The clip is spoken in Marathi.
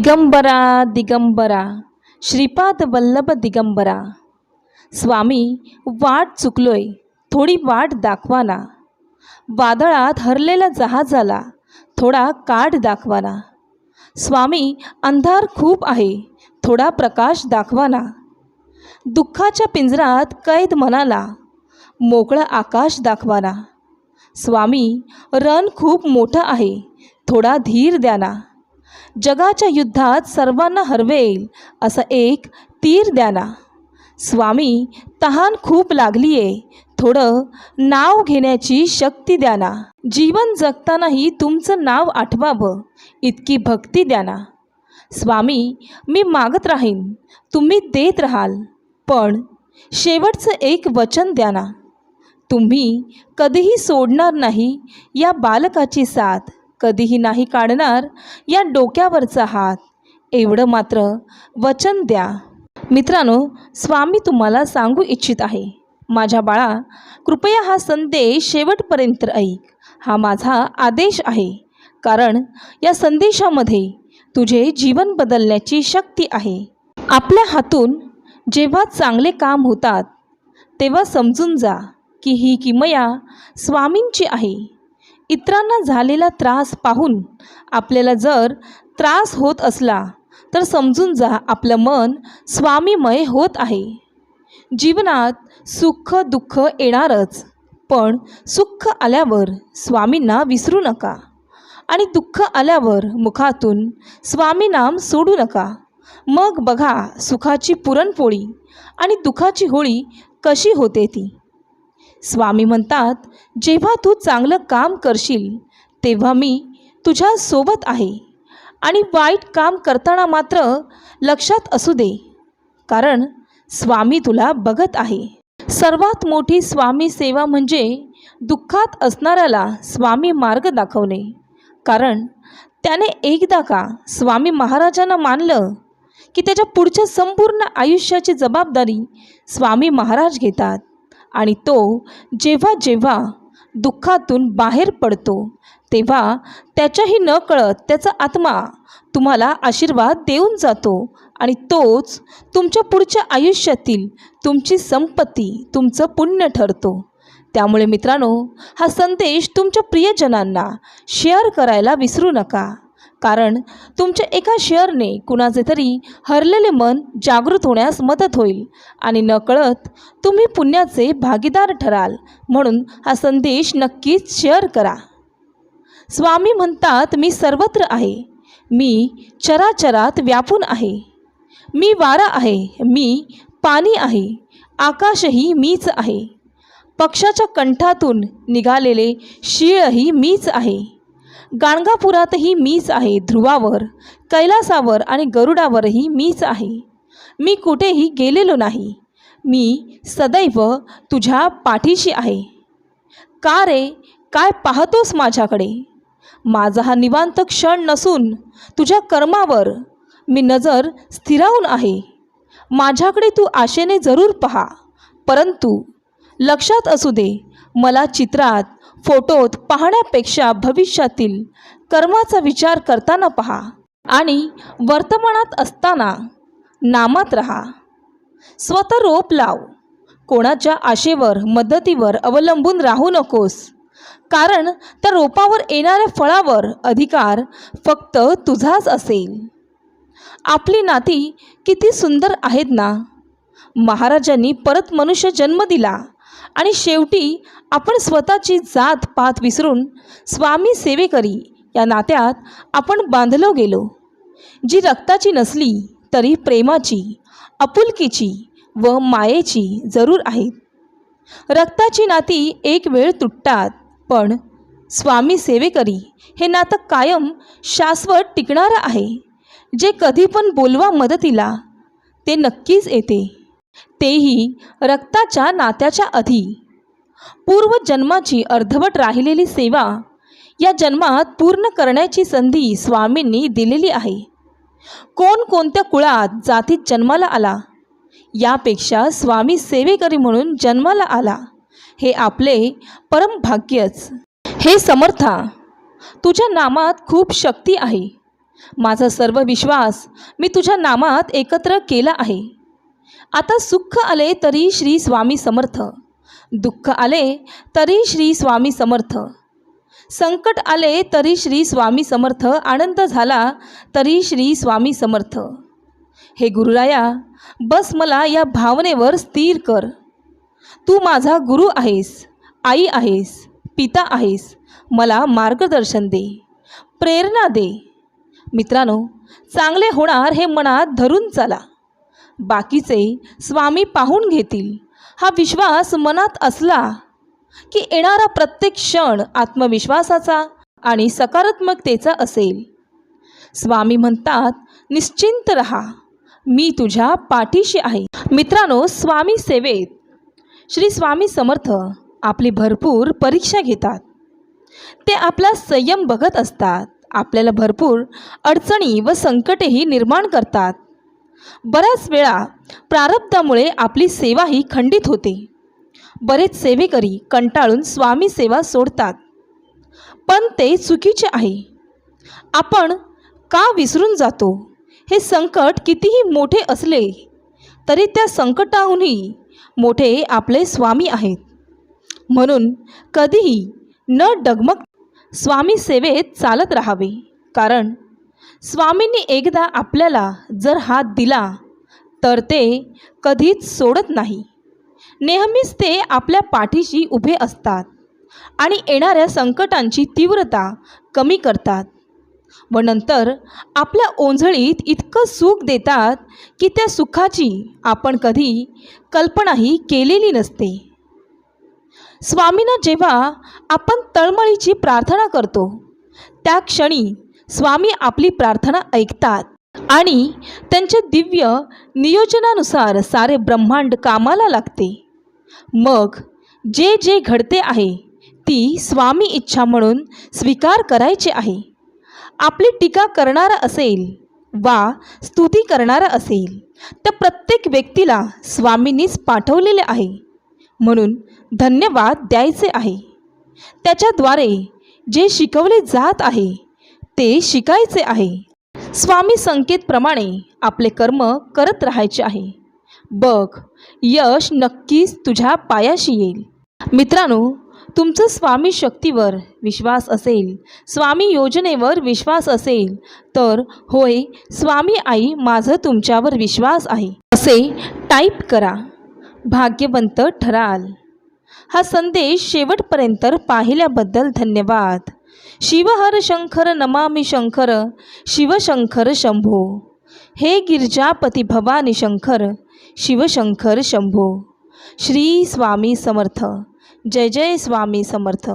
दिगंबरा दिगंबरा श्रीपाद वल्लभ दिगंबरा. स्वामी वाट चुकलोय थोडी वाट दाखवाना. वादळात हरलेला जहाजाला थोडा काठ दाखवाना. स्वामी अंधार खूप आहे थोडा प्रकाश दाखवाना. दुःखाच्या पिंजरात कैद मनाला मोकळं आकाश दाखवाना. स्वामी रण खूप मोठं आहे थोडा धीर द्याना. जगाच्या युद्धात सर्वांना हरवेल असं एक तीर द्याला स्वामी तहान खूप लागली आहे थोडं नाव घेण्याची शक्ती द्याना जीवन जगतानाही तुमचं नाव आठवावं. इतकी भक्ती द्याना स्वामी मी मागत राहीन. तुम्ही देत राहाल. पण शेवटचं एक वचन द्या ना. तुम्ही कधीही सोडणार नाही या बालकाची साथ. कधीही नाही काढणार या डोक्यावरचा हात. एवढं मात्र वचन द्या. मित्रांनो स्वामी तुम्हाला सांगू इच्छित आहे. माझ्या बाळा कृपया हा संदेश शेवटपर्यंत ऐक. हा माझा आदेश आहे. कारण या संदेशामध्ये तुझे जीवन बदलण्याची शक्ती आहे. आपल्या हातून जेव्हा चांगले काम होतात तेव्हा समजून जा की ही किमया स्वामींची आहे. इतरांना झालेला त्रास पाहून आपल्याला जर त्रास होत असला तर समजून जा आपलं मन स्वामीमय होत आहे. जीवनात सुख दुःख येणारच पण सुख आल्यावर स्वामींना विसरू नका आणि दुःख आल्यावर मुखातून स्वामीनाम सोडू नका. मग बघा सुखाची पुरणपोळी आणि दुःखाची होळी कशी होते ती. स्वामी म्हणतात जेव्हा तू चांगलं काम करशील तेव्हा मी तुझ्या सोबत आहे. आणि वाईट काम करताना मात्र लक्षात असू दे कारण स्वामी तुला बघत आहे. सर्वात मोठी स्वामी सेवा म्हणजे दुःखात असणाऱ्याला स्वामी मार्ग दाखवणे. कारण त्याने एकदा का स्वामी महाराजांना मानलं की त्याच्या पुढच्या संपूर्ण आयुष्याची जबाबदारी स्वामी महाराज घेतात. आणि तो जेव्हा जेव्हा दुःखातून बाहेर पडतो तेव्हा त्याच्याही न कळत त्याचा आत्मा तुम्हाला आशीर्वाद देऊन जातो आणि तोच तुमच्या पुढच्या आयुष्यातील तुमची संपत्ती तुमचं पुण्य ठरतो. त्यामुळे मित्रांनो हा संदेश तुमच्या प्रियजनांना शेअर करायला विसरू नका. कारण तुमच्या एका शेअरने कुणाचे तरी हरलेले मन जागृत होण्यास मदत होईल. आणि नकळत तुम्ही पुण्याचे भागीदार ठराल म्हणून हा संदेश नक्कीच शेअर करा. स्वामी म्हणतात मी सर्वत्र आहे. मी चराचरात व्यापून आहे. मी वारा आहे. मी पाणी आहे. आकाशही मीच आहे. पक्षाच्या कंठातून निघालेले शीळही मीच आहे. गाणगापुरातही मीच आहे ध्रुवावर कैलासावर आणि गरुडावरही मीच आहे. मी कुठेही गेलेलो नाही. मी सदैव तुझ्या पाठीशी आहे. का रे? काय पाहतोस माझ्याकडे? माझा हा निवांत क्षण नसून तुझ्या कर्मावर मी नजर स्थिरावून आहे. माझ्याकडे तू आशेने जरूर पहा. परंतु लक्षात असू दे मला चित्रात फोटोत पाहण्यापेक्षा भविष्यातील कर्माचा विचार करताना पहा आणि वर्तमानात असताना नामात राहा. स्वतः रोप लाव. कोणाच्या आशेवर मदतीवर अवलंबून राहू नकोस. कारण त्या रोपावर येणाऱ्या फळावर अधिकार फक्त तुझाच असेल. आपली नाती किती सुंदर आहेत ना. महाराजांनी परत मनुष्य जन्म दिला. आणि शेवटी आपण स्वतःची जात पात विसरून स्वामी सेवेकरी या नात्यात आपण बांधलो गेलो. जी रक्ताची नसली तरी प्रेमाची आपुलकीची व मायेची जरूर आहेत. रक्ताची नाती एक वेळ तुटतात पण स्वामी सेवेकरी हे नातं कायम शाश्वत टिकणारं आहे. जे कधी पण बोलवा मदतीला ते नक्कीच येते. तेही रक्ताच्या नात्याच्या आधी. पूर्वजन्माची अर्धवट राहिलेली सेवा या जन्मात पूर्ण करण्याची संधी स्वामींनी दिलेली आहे. कोण कोणत्या कुळात जातीत जन्माला आला यापेक्षा स्वामी सेवेकरी म्हणून जन्माला आला हे आपले परमभाग्यच हे समर्था तुझ्या नामात खूप शक्ती आहे. माझा सर्व विश्वास मी तुझ्या नामात एकत्र केला आहे. आता सुख आले तरी श्री स्वामी समर्थ. दुःख आले तरी श्री स्वामी समर्थ. संकट आले तरी श्री स्वामी समर्थ. आनंद झाला तरी श्री स्वामी समर्थ. हे गुरुराया बस मला या भावनेवर स्थिर कर. तू माझा गुरु आहेस आई आहेस पिता आहेस मला मार्गदर्शन दे प्रेरणा दे. मित्रांनो चांगले होणार हे मनात धरून चला. बाकीचे स्वामी पाहून घेतील. हा विश्वास मनात असला की येणारा प्रत्येक क्षण आत्मविश्वासाचा आणि सकारात्मकतेचा असेल. स्वामी म्हणतात निश्चिंत रहा. मी तुझ्या पाठीशी आहे. मित्रांनो स्वामी सेवेत श्री स्वामी समर्थ आपली भरपूर परीक्षा घेतात. ते आपला संयम बघत असतात. आपल्याला भरपूर अडचणी व संकटेही निर्माण करतात. बऱ्याच वेळा प्रारब्धामुळे आपली सेवाही खंडित होते. बरेच सेवेकरी कंटाळून स्वामी सेवा सोडतात. पण ते चुकीचे आहे. आपण का विसरून जातो? हे संकट कितीही मोठे असले तरी त्या संकटाहूनही मोठे आपले स्वामी आहेत. म्हणून कधीही न डगमग स्वामी सेवेत चालत राहावे. कारण स्वामींनी एकदा आपल्याला जर हात दिला तर ते कधीच सोडत नाही. नेहमीच ते आपल्या पाठीशी उभे असतात आणि येणाऱ्या संकटांची तीव्रता कमी करतात. व नंतर आपल्या ओंझळीत इतकं सुख देतात की त्या सुखाची आपण कधी कल्पनाही केलेली नसते. स्वामींना जेव्हा आपण तळमळीची प्रार्थना करतो त्या क्षणी स्वामी आपली प्रार्थना ऐकतात आणि त्यांच्या दिव्य नियोजनानुसार सारे ब्रह्मांड कामाला लागते. मग जे जे घडते आहे ती स्वामी इच्छा म्हणून स्वीकार करायची आहे. आपली टीका करणारा असेल वा स्तुती करणारा असेल त्या प्रत्येक व्यक्तीला स्वामींनीच पाठवलेले आहे. म्हणून धन्यवाद द्यायचे आहे. त्याच्याद्वारे जे शिकवले जात आहे ते शिकायचे आहे. स्वामी संकेतप्रमाणे आपले कर्म करत राहायचे आहे. बघ यश नक्कीच तुझ्या पायाशी येईल. मित्रांनो तुमचं स्वामी शक्तीवर विश्वास असेल स्वामी योजनेवर विश्वास असेल तर होय स्वामी आई माझं तुमच्यावर विश्वास आहे. असे टाईप करा. भाग्यवंत ठराल. हा संदेश शेवटपर्यंत पाहिल्याबद्दल धन्यवाद. शिवहर शंकर नमामि शंकर शिवशंकर शंभो। हे गिरजापती भवानी शंकर शिवशंकर शंभो। श्री स्वामी समर्थ। जय जय स्वामी समर्थ।